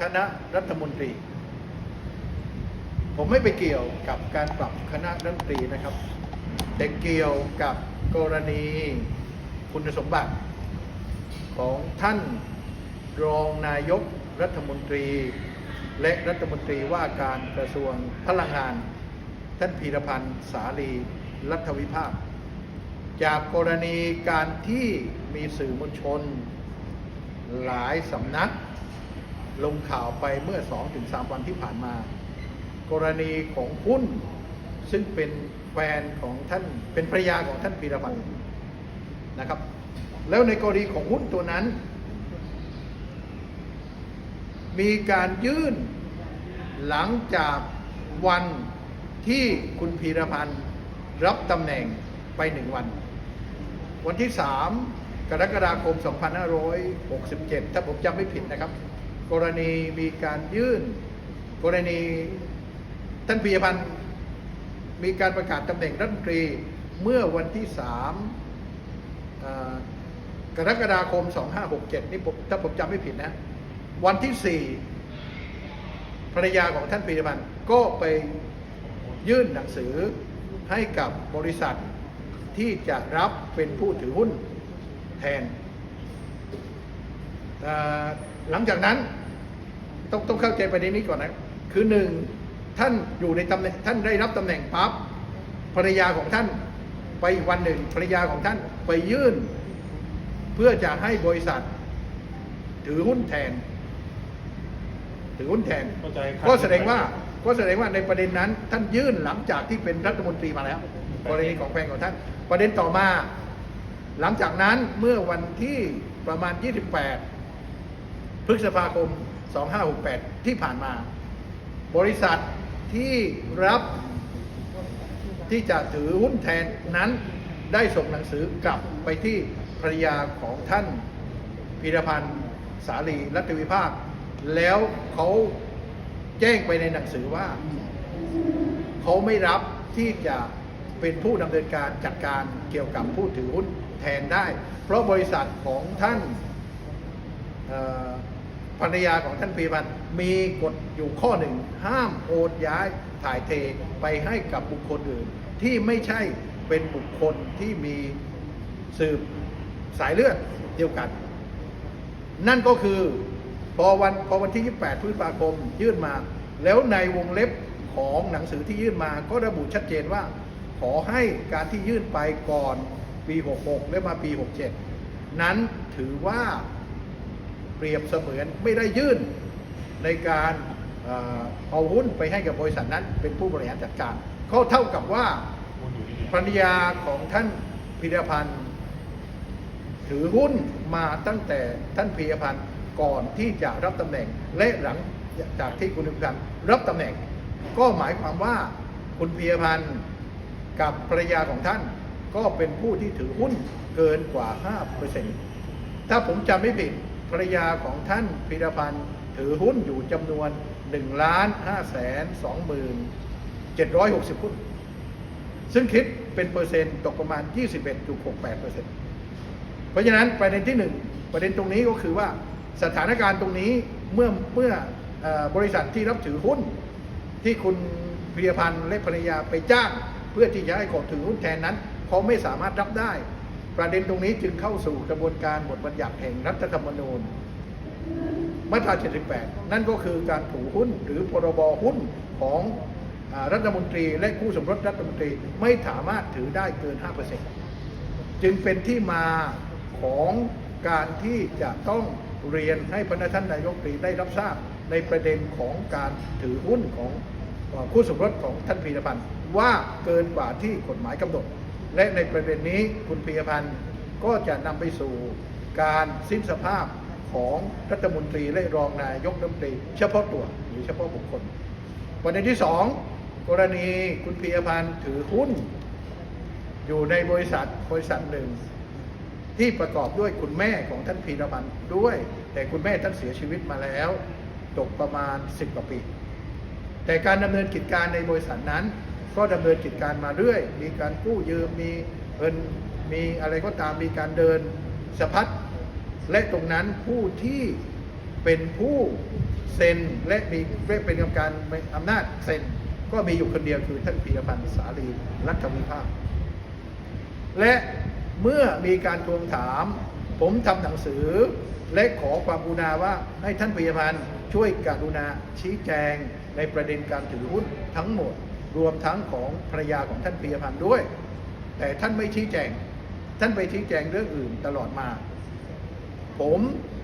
คณะรัฐมนตรี ผมไม่ไปเกี่ยวกับการปรับคณะรัฐมนตรีนะครับ แต่เกี่ยวกับกรณีคุณสมบัติ ของท่านรองนายกรัฐมนตรี และรัฐมนตรีว่าการกระทรวงพลังงาน ท่านพีรพันธ์สาลีรัฐวิภาค จากกรณีการที่มีสื่อมวลชน หลายสำนัก ลงข่าวไปเมื่อ 2-3 วันที่ผ่านมา กรณีของหุ้น ซึ่งเป็นแฟนของท่านเป็นภรรยาของท่านพีรพันธ์นะครับ แล้วในกรณีของหุ้นตัวนั้น มีการยื่นหลังจากวันที่คุณพีรพันธ์รับตำแหน่งไปหนึ่งวัน วันที่ 3 กรกฎาคม 2567 ถ้าผมจำไม่ผิดนะครับ กรณีมีการยื่น กรณีท่านพีรพันธ์มีการประกาศตำแหน่งรัฐมนตรีเมื่อวันที่3อ่ากรกฎาคม 2567 นี่ผมถ้าผมจำไม่ผิดนะ วันที่ 4 ภรรยาของท่านพีรพันธ์ก็ไปยื่นหนังสือให้กับบริษัทที่จะรับเป็นผู้ถือหุ้นแทน หลังจากนั้นต้องต้องเข้าใจประเด็นนี้ก่อนนะคือหนึ่งท่านอยู่ในตำแหน่งท่านได้รับตำแหน่งปั๊บภรรยาของท่านไปอีกวันหนึ่งภรรยาของท่านไปยื่น เพื่อจะให้บริษัท ถือหุ้นแทน ถือหุ้นแทนเข้าใจครับก็แสดงว่าก็แสดงว่าในประเด็นนั้น ท่านยื่นหลังจากที่เป็นรัฐมนตรีมาแล้วกรณีของแฟนของท่าน ประเด็นต่อมา หลังจากนั้นเมื่อวันที่ประมาณ 28 พฤษภาคม 2568 ที่ผ่านมา บริษัทที่รับที่จะถือหุ้นแทนนั้นได้ส่งหนังสือกลับไปที่ภรรยาของท่านพีรพันธ์สาลีรัตวิภาค แล้วเขาแจ้งไปในหนังสือว่า เขาไม่รับที่จะเป็นผู้ดำเนินการจัดการเกี่ยวกับผู้ถือหุ้นแทนได้ เพราะบริษัทของท่าน ภรรยาของท่านพีพันมีกฎอยู่ข้อหนึ่ง ห้ามโอนย้ายถ่ายเทไปให้กับบุคคลอื่น ที่ไม่ใช่เป็นบุคคลที่มีสืบสายเลือดเดียวกัน นั่นก็คือพอวันพอวันที่ 28 พฤษภาคมยื่นมา แล้วในวงเล็บของหนังสือที่ยื่นมาก็ระบุชัดเจนว่า ขอให้การที่ยื่นไปก่อนปี 66 และมาปี 67 นั้นถือว่า เปรียบเสมือนไม่ได้ยื่นในการเอาหุ้นไปให้กับบริษัทนั้นเป็นผู้บริหารจัดการก็เท่ากับว่าภรรยาของท่านพิรพันธ์ถือหุ้นมาตั้งแต่ท่านพีรพันธ์ก่อนที่จะรับตำแหน่งและหลังจากที่คุณพีรพันธ์รับตำแหน่ง ก็หมายความว่าคุณพีรพันธ์กับภรรยาของท่านก็เป็นผู้ที่ถือหุ้นเกินกว่า 5%ถ้าผมจำไม่ผิด ภรรยาของท่านพีรพันธ์ถือหุ้นอยู่จำนวน1ล้าน5แสน2หมื่น760 หุ้น ซึ่งคิดเป็นเปอร์เซ็นต์ตกประมาณ 21.68%เปอร์เซ็นต์เพราะฉะนั้นประเด็นที่หนึ่งประเด็นตรงนี้ก็คือว่าสถานการณ์ตรงนี้เมื่อเมื่อออบริษัทที่รับถือหุ้น ที่คุณพิรพันธ์และภรรยาไปจ้าง เพื่อที่จะให้กดถือหุ้นแทนนั้น เขาไม่สามารถรับได้ ประเด็นตรงนี้จึงเข้าสู่กระบวนการบทบัญญัติแห่งรัฐธรรมนูญ มาตรา 78 นั่นก็คือการถือหุ้นหรือพรบหุ้นของอรัฐมนตรีและคู่สมรสรัฐมนตรีไม่สามารถถือได้เกิน 5%จึงเป็นที่มาของการที่จะต้องเรียนให้พนักท่านนายกตรีได้รับทราบในประเด็นของการถือหุ้นของเอ่อคู่สมรสของท่านพีรพันธ์ว่าเกินกว่าที่กฎหมายกำหนด และในประเด็นนี้คุณพีรพันธ์ก็จะนำไปสู่การสิ้นสภาพของรัฐมนตรีและรองนายกรัฐมนตรี เฉพาะตัวหรือเฉพาะบุคคลประเด็นที่สองกรณีคุณพีรพันธ์ถือหุ้น อยู่ในบริษัทบริษัทหนึ่ง ที่ประกอบด้วยคุณแม่ของท่านพีรพันธ์ด้วย แต่คุณแม่ท่านเสียชีวิตมาแล้ว ตกประมาณ 10กว่าปี แต่การดำเนินกิจการในบริษัทนั้น ก็ดำเนินกิจการมาเรื่อย มีการกู้ยืม มีเงิน มีอะไรก็ตาม มีการเดินสะพัด และตรงนั้นผู้ที่เป็นผู้เซ็นและมีเป็นกรรมการอำนาจเซ็นก็มีอยู่คนเดียวคือท่านพีรพันธ์สาลีรัฐวิภาค และเมื่อมีการทวงถาม ผมทำหนังสือ และขอความกรุณาว่าให้ท่านพยาพันธ์ช่วยกรุณาชี้แจงในประเด็นการถือหุ้นทั้งหมด รวมทั้งของภรรยาของท่านพยพันธ์ด้วย แต่ท่านไม่ชี้แจง ท่านไปชี้แจงเรื่องอื่นตลอดมา ผม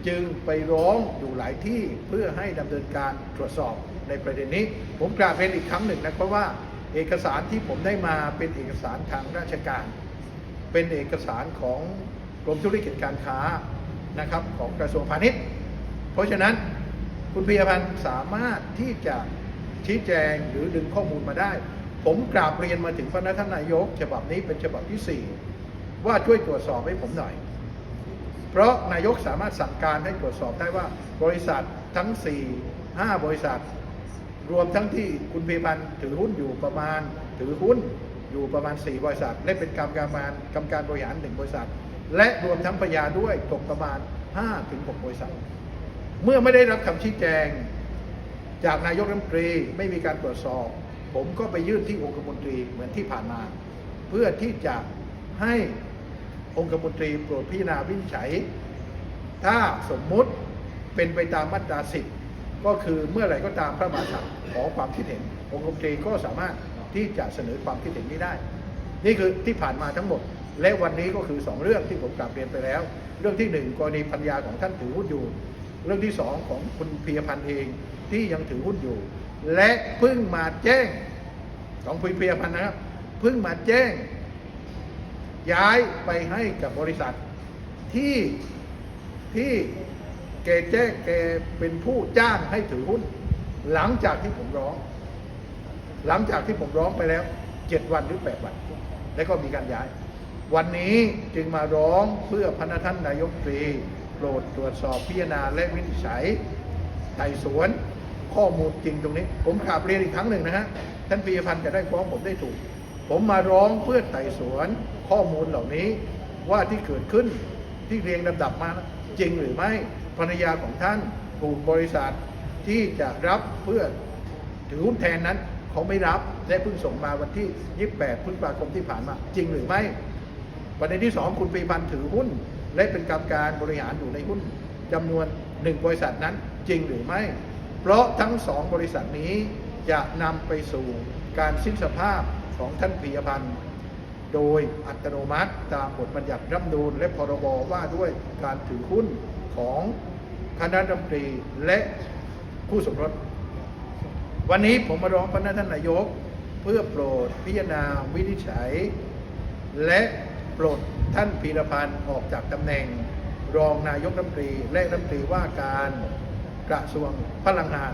จึงไปร้องอยู่หลายที่เพื่อให้ดำเนินการตรวจสอบในประเด็นนี้ ผมกราบเรียนอีกครั้งหนึ่งนะเพราะว่าเอกสารที่ผมได้มาเป็นเอกสารทางราชการ เป็นเอกสารของกรมธุรกิจการค้านะครับของกระทรวงพาณิชย์ เพราะฉะนั้นคุณพิยพันธ์สามารถที่จะ ชี้แจงหรือดึงข้อมูลมาได้ ผมกราบเรียนมาถึงพระท่านนายก ฉบับนี้เป็นฉบับที่ 4 ว่าช่วยตรวจสอบให้ผมหน่อย เพราะนายกสามารถสั่งการให้ตรวจสอบได้ว่าบริษัททั้ง 4 5 บริษัท รวมทั้งที่คุณพีพันถือหุ้นอยู่ประมาณ ถือหุ้นอยู่ประมาณ 4 บริษัท และเป็นกรรมการกรรมการบริหารหนึ่งบริษัท และรวมทั้งพยาด้วยตกประมาณ5-6บริษัท เมื่อไม่ได้รับคำชี้แจง จากนายกรัฐมนตรีไม่มีการตรวจสอบ ผมก็ไปยื่นที่องคมนตรีเหมือนที่ผ่านมา เพื่อที่จะให้องคมนตรีโปรดพิจารณาวินิจฉัย ถ้าสมมุติเป็นไปตามมาตราสิบก็คือเมื่อไหร่ก็ตามพระมหากษัตริย์ขอความคิดเห็น องคมนตรีก็สามารถที่จะเสนอความคิดเห็นนี้ได้ นี่คือที่ผ่านมาทั้งหมด และวันนี้ก็คือสองเรื่องที่ผมกลับเรียนไปแล้ว เรื่องที่หนึ่งกรณีพัญญาของท่านถือหุ้นอยู่ เรื่องที่สองของคุณพียพันธ์เองที่ยังถือหุ้นอยู่ และเพิ่งมาแจ้งของคุณพียพันธ์นะครับเพิ่งมาแจ้ง ย้ายไปให้กับบริษัท ที่ที่แกแจ้งแกเป็นผู้จ้างให้ถือหุ้น หลังจากที่ผมร้อง หลังจากที่ผมร้องไปแล้วเจ็ดวันหรือแปดวัน แล้วก็มีการย้าย วันนี้จึงมาร้องเพื่อพระท่านนายกตรี ปรดตรวจสอบพิจารณาและวินิจฉัยไต่สวนข้อมูลจริงตรงนี้ ผมกราบเรียนอีกครั้งหนึ่งนะฮะท่านปียพันธ์จะได้ฟ้องผมได้ถูก ผมมาร้องเพื่อไต่สวนข้อมูลเหล่านี้ว่าที่เกิดขึ้นที่เรียงลำดับมาจริงหรือไม่ภรรยาของท่านถูกบริษัทที่จะรับเพื่อถือหุ้นแทนนั้นเขาไม่รับและเพิ่งส่งมาวันที่ 28พฤษภาคมที่ผ่านมา จริงหรือไม่ประเด็นที่สองคุณปีพันธ์ถือหุ้น และเป็นกรรมการบริหารอยู่ในหุ้นจำนวนหนึ่งบริษัทนั้นจริงหรือไม่ เพราะทั้งสองบริษัทนี้จะนำไปสู่การสิ้นสภาพของท่านปียพันธ์โดยอัตโนมัติตามบทบัญญัติรัฐธรรมนูญและพรบว่าด้วยการถือหุ้นของคณะรัฐมนตรีและผู้สมรส วันนี้ผมมาร้องพระท่านนายก เพื่อโปรดพิจารณาวินิจฉัย และ ปลดท่านพีรพันธ์ออกจากตำแหน่ง รองนายกรัฐมนตรีและรัฐมนตรีว่าการกระทรวงพลังงาน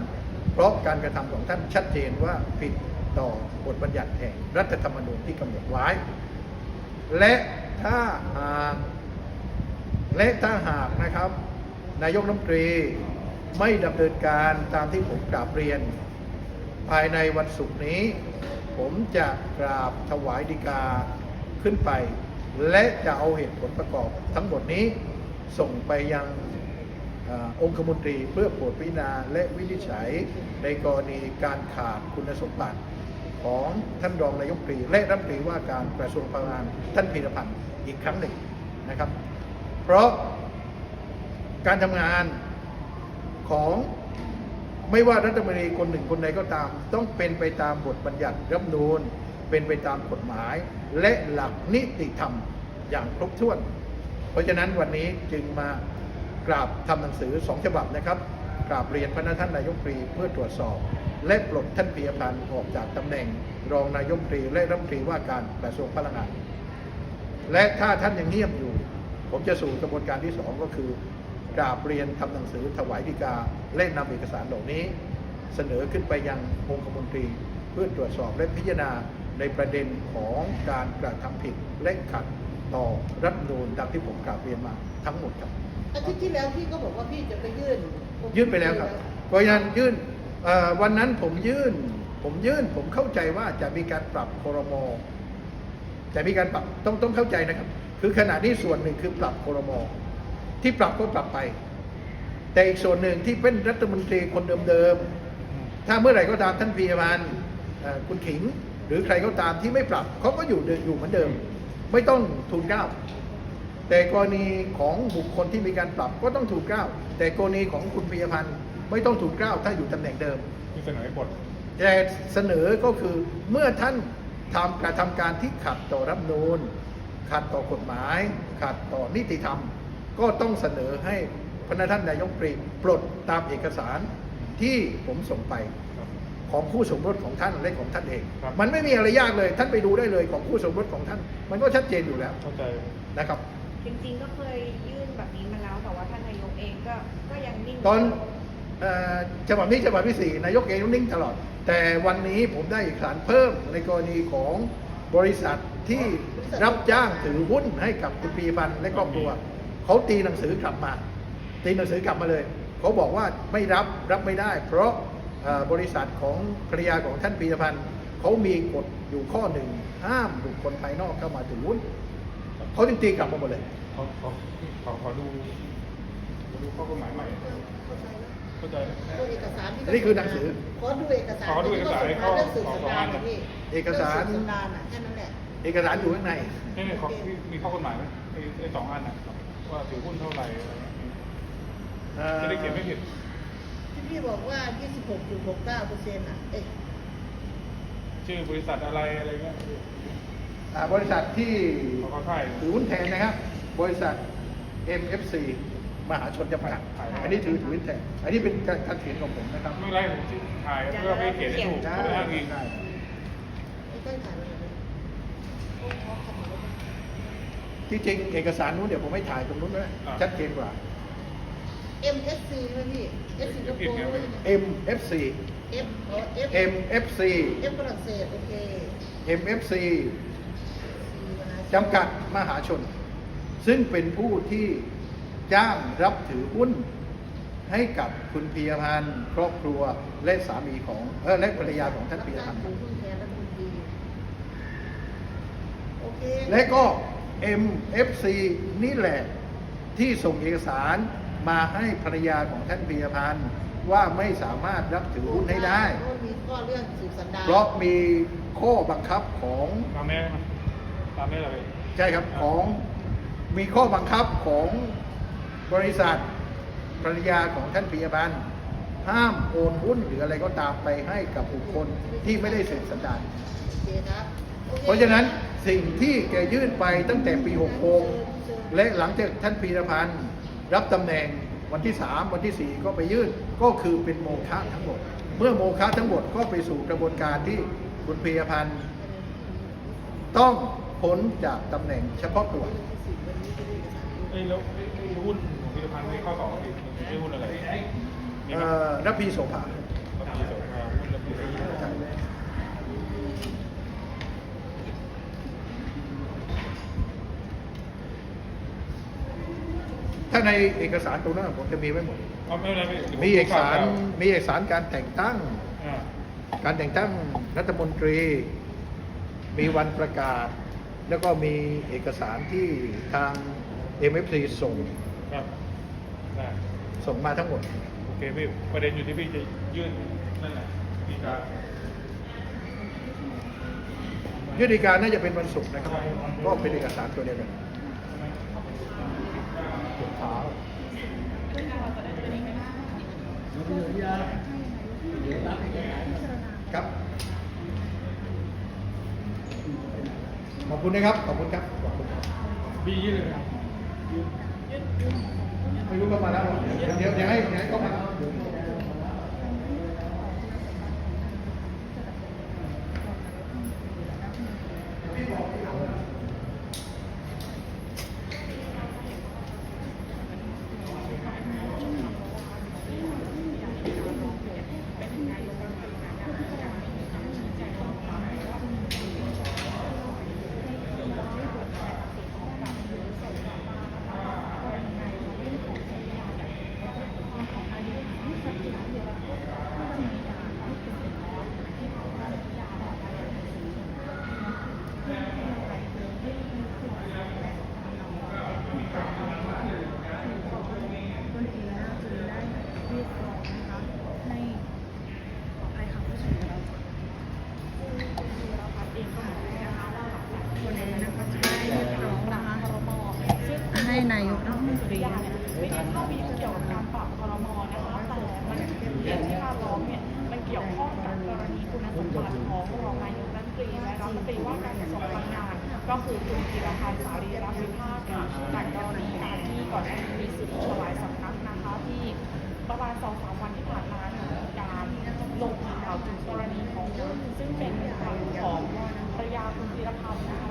เพราะการกระทำของท่านชัดเจนว่าผิดต่อบทบัญญัติแห่งรัฐธรรมนูญที่กำหนดไว้ และถ้าหากและถ้าหากนะครับ นายกรัฐมนตรีไม่ดำเนินการตามที่ผมกราบเรียน ภายในวันศุกร์นี้ ผมจะกราบถวายดีกาขึ้นไป และจะเอาเหตุผลประกอบทั้งหมดนี้ส่งไปยังอองคมนตรีเพื่อโปรดพิจารณาและวินิจฉัยในกรณีการขาดคุณสมบัติของท่านรองนายกตรีและรัฐมนตรีว่าการกระทรวงพลังงานท่านพีรพันธ์อีกครั้งหนึ่งนะครับ เพราะการทำงานของไม่ว่ารัฐมนตรีคนหนึ่งคนใดก็ตาม ต้องเป็นไปตามบทบัญญัติรัฐธรรมนูญ เป็นไปตามกฎหมาย และหลักนิติธรรมอย่างครบถ้วน เพราะฉะนั้นวันนี้จึงมากราบทำหนังสือสองฉบับนะครับกราบเรียนพระท่านนายกตรีเพื่อตรวจสอบ และปลดท่านปียพันธ์ออกจากตำแหน่ง รองนายกตรีและรัฐมนตรีว่าการกระทรวงพลังงาน และถ้าท่านยังเงียบอยู่ ผมจะสู่กระบวนการที่สองก็คือกราบเรียนทำหนังสือถวายฎีกาและนำเอกสารเหล่านี้ เสนอขึ้นไปยังองคมนตรี เพื่อตรวจสอบและพิจารณา ในประเด็นของการกระทำผิดและขัดต่อรัฐธรรมนูญดังที่ผมกราบเรียนมาทั้งหมดครับอาทิตย์ที่แล้วพี่ก็บอกว่าพี่จะไปยื่น ยื่นไปแล้วครับเพราะฉะนั้นยื่นเอ่อวันนั้นผมยื่น ผมยื่นผมเข้าใจว่าจะมีการปรับครมจะมีการปรับต้องต้องเข้าใจนะครับ คือขณะนี้ส่วนหนึ่งคือปรับครมที่ปรับก็ปรับไป แต่อีกส่วนหนึ่งที่เป็นรัฐมนตรีคนเดิมๆถ้าเมื่อไหร่ก็ตามท่านพีรพันธ์เอ่อคุณขิง หรือใครก็ตามที่ไม่ปรับเขาก็อยู่เดิมอยู่เหมือนเดิม ไม่ต้องทูลเกล้าแต่กรณีของบุคคลที่มีการปรับก็ต้องถูกเกล้าแต่กรณีของคุณพีรพันธ์ไม่ต้องถูกเกล้าถ้าอยู่ตำแหน่งเดิมที่เสนอให้ปลดแต่เสนอก็คือเมื่อท่านทำการทำการที่ขัดต่อรัฐธรรมนูญขัดต่อกฎหมาย ขัดต่อนิติธรรม ก็ต้องเสนอให้พระท่านนายกรัฐมนตรีปลดตามเอกสารที่ผมส่งไปครับ ของคู่สมรสของท่านและของท่านเองครับมันไม่มีอะไรยากเลย ท่านไปดูได้เลยของคู่สมรสของท่าน มันก็ชัดเจนอยู่แล้วเข้าใจนะครับ จริงๆก็เคยยื่นแบบนี้มาแล้วแต่ว่าท่านนายกเองก็ก็ยังนิ่งตอนเอ่อฉบับนี้ฉบับที่สี่นายกเองนิ่งตลอด แต่วันนี้ผมได้เอกสารเพิ่มในกรณีของบริษัทที่รับจ้างถือหุ้นให้กับคุณปีพันธ์และครอบครัวเขาตีหนังสือกลับมา ตีหนังสือกลับมาเลย เขาบอกว่าไม่รับรับไม่ได้ เพราะเอ่อ บริษัทของภรรยาของท่านปีพันธ์เขามีกฎอยู่ข้อหนึ่งห้ามบุคคลภายนอกเข้ามาถือหุ้นเขาจึงตีกลับมาหมดเลยขอขอขอขอดูขอดูข้อกฎหมายใหม่เข้าใจนะตัวเอกสารที่อันนี้คือหนังสือขอดูเอกสารขอดูเอกสารที่เขาส่งมาเรื่องสืบสันดานนะพี่เอกสารเงสืบสันดานอะแค่นั้นแหละเอกสารอยู่ข้างในนี่นี่ขอมีมีข้อกฎหมายไหมไอ้ไอ้สองอันนะว่าถือหุ้นเท่าไหร่อะไรเงี้ยเอ่อจะได้เขียนไม่ผิดที่ พี่บอกว่า 26.69เปอร์เซ็นต์อะ เอ๊ะชื่อบริษัทอะไรอะไรเงี้ยอ่าบริษัทที่เขาก็ใช่ ถือหุ้นแทนนะครับ บริษัท MFC มหาชนจำกัดอันนี้ถือถือหุ้นแทน อันนี้เป็นการการเขียนของผมนะครับ ไม่เป็นไรผมถ่ายเพื่อไม่ให้เขียนให้ถูกได้ไม่ได้อ้างอิงได้ไม่ต้องถ่ายเลยนะโอ้ขอขอบคุณนะที่จริงเอกสารนู้นเดี๋ยวผมให้ถ่ายตรงนู้นนะชัดเจนกว่า MSC ใช่ไหมพี่ S สิงคโปร์ด้วย MFC F อ๋อ F MFC F ฝรั่งเศสโอเค MFC C มหาชนจำกัดมหาชน ซึ่งเป็นผู้ที่จ้างรับถือหุ้น ให้กับคุณพียพันธ์ครอบครัวและสามีของเออและภรรยาของท่านพียพันธ์รับถือหุ้นแทนรัฐมนตรีโอเคและก็ MFC นี่แหละที่ส่งเอกสาร มาให้ภรรยาของท่านพียพันธ์ว่าไม่สามารถรับถือหุ้นให้ได้ เพราะมีข้อเรื่องสืบสันดานเพราะมีข้อบังคับของตามแม่ไหมตามแม่อะไรใช่ครับของมีข้อบังคับของบริษัทภรรยาของท่านปิยบันธ์ห้ามโอนหุ้นหรืออะไรก็ตามไปให้กับบุคคลที่ไม่ได้สืบสันดานโอเคครับโอคเพราะฉะนั้นสิ่งที่แกยื่นไปตั้งแต่ปี 66 และหลังจากท่านพีรพันธ์ รับตำแหน่งวันที่ 3 วันที่ 4 ก็ไปยื่นก็คือเป็นโมฆะทั้งหมด เมื่อโมฆะทั้งหมดก็ไปสู่กระบวนการที่คุณพีรพันธ์ ต้องพ้นจากตำแหน่งเฉพาะตัวเอ้ยแล้วไอ้หุ้นของพิพิธภัณฑ์ไม่เข้าต่อผิดมันไม่หุ้นอะไรมีไหมเอ่อรับพีโสภา รับปีสองอ่าหุ้นรับปีสอง ถ้าในเอกสารตรงนั้นผมจะมีไว้หมด เอาไม่เป็นไรพี่ดี๋ยวผมีเอกสารดูมีเอกสารการแต่งตั้ง อ่าการแต่งตั้งรัฐมนตรี มีวันประกาศ แล้วก็มีเอกสารที่ทาง MFC ส่งครับได้ส่งมาทั้งหมด โอเคพี่ประเด็นอยู่ที่พี่จะยื่นนั่นแหละมีการยุติการน่าจะเป็นวันศุกร์นะครับ ก็เป็นเอกสารตัวเดียวกัน ครับ ขอบคุณนะครับ ขอบคุณครับ ขอบคุณครับพี่ยื่นเลยนะไม่รู้ก็มาแล้วเดี๋ยวเดี๋ยวเดี๋ยวให้เดี๋ยวให้เขามา ก็คือคุณธีรพันธ์สารีรัฐวิภาคค่ะจากกรณีการที่ก่อนหน้านี้มีสื่อหลายสำนักนะคะที่ประมาณสองสามวันที่ผ่านมาค่ะมีการลงข่าวถึงกรณีของซึ่งเป็นของภรรยาคุณธีรพันธ์นะคะ